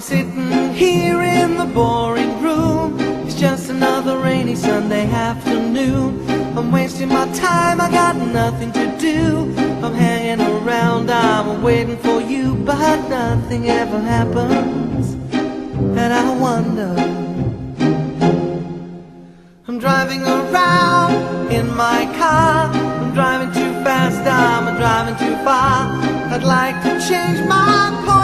sitting here in the boring room. It's just another rainy Sunday afternoon. I'm wasting my time, I got nothing to do. I'm hanging around, I'm waiting for you, but nothing ever happens. And I wonder. I'm driving around in my car. I'm driving too fast, I'm driving too far. I'd like to change my. I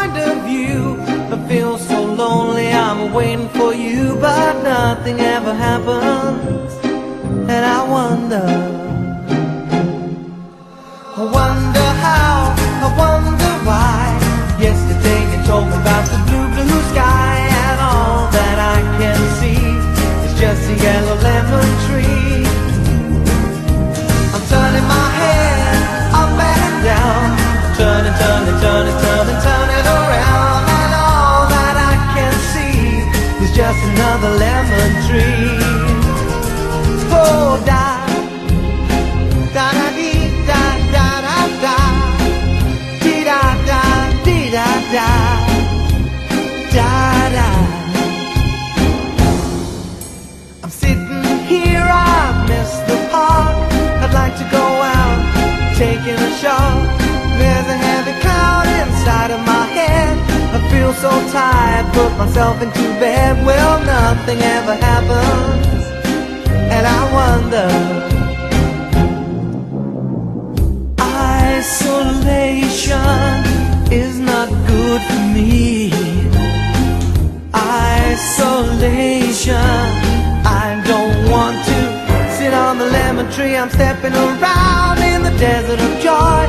feel so lonely, I'm waiting for you, but nothing ever happens. And I wonder, I wonder how, I wonder why. Yesterday you told me about the blue, blue sky, and all that I can see is just a yellow lemon tree. I'm turning my head up and down, turning, turning, turning, turning, I'm sitting here, I've missed the park. I'd like to go out, taking a shot. There's a heavy cloud inside of my head. I feel so tired, put myself into bed. Well, nothing ever happens, and I wonder. Isolation is not good for me. Isolation. I don't want to sit on the lemon tree. I'm stepping around in the desert of joy.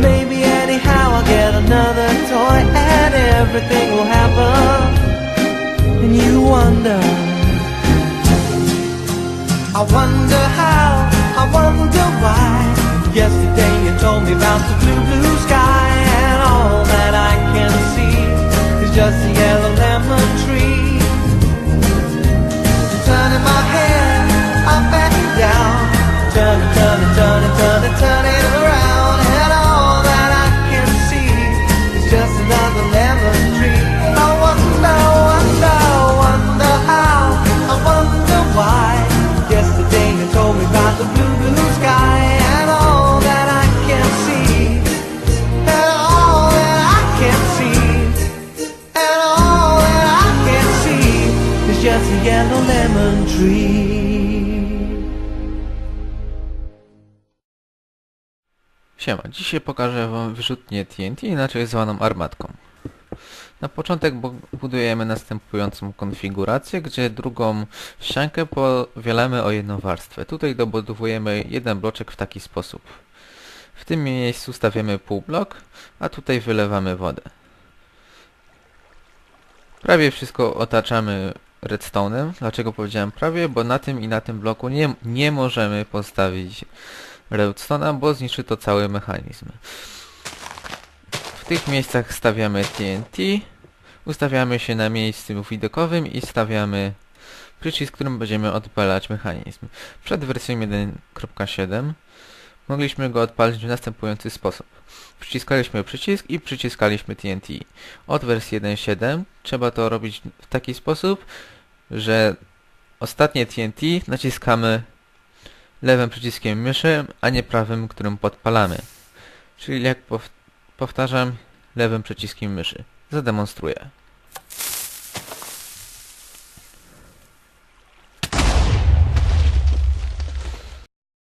Maybe anyhow I'll get another toy and everything will happen. And you wonder. I wonder how, I wonder why. Yesterday you told me about the blue, blue sky, and all that I can see is just a yellow lemon tree. Siema, dzisiaj pokażę wam wyrzutnię TNT, inaczej zwaną armatką. Na początek bu- budujemy następującą konfigurację, gdzie drugą ściankę powielamy o jedną warstwę. Tutaj dobudowujemy jeden bloczek w taki sposób. W tym miejscu stawiamy półblok, a tutaj wylewamy wodę. Prawie wszystko otaczamy redstone'em. Dlaczego powiedziałem prawie? Bo na tym i na tym bloku nie, nie możemy postawić redstone'a, bo zniszczy to cały mechanizm. W tych miejscach stawiamy TNT, ustawiamy się na miejscu widokowym i stawiamy przycisk, którym będziemy odpalać mechanizm. Przed wersją 1.7 mogliśmy go odpalić w następujący sposób. Przyciskaliśmy przycisk i przyciskaliśmy TNT. Od wersji 1.7 trzeba to robić w taki sposób, że ostatnie TNT naciskamy lewym przyciskiem myszy, a nie prawym, którym podpalamy. Czyli jak pow powtarzam, lewym przyciskiem myszy. Zademonstruję.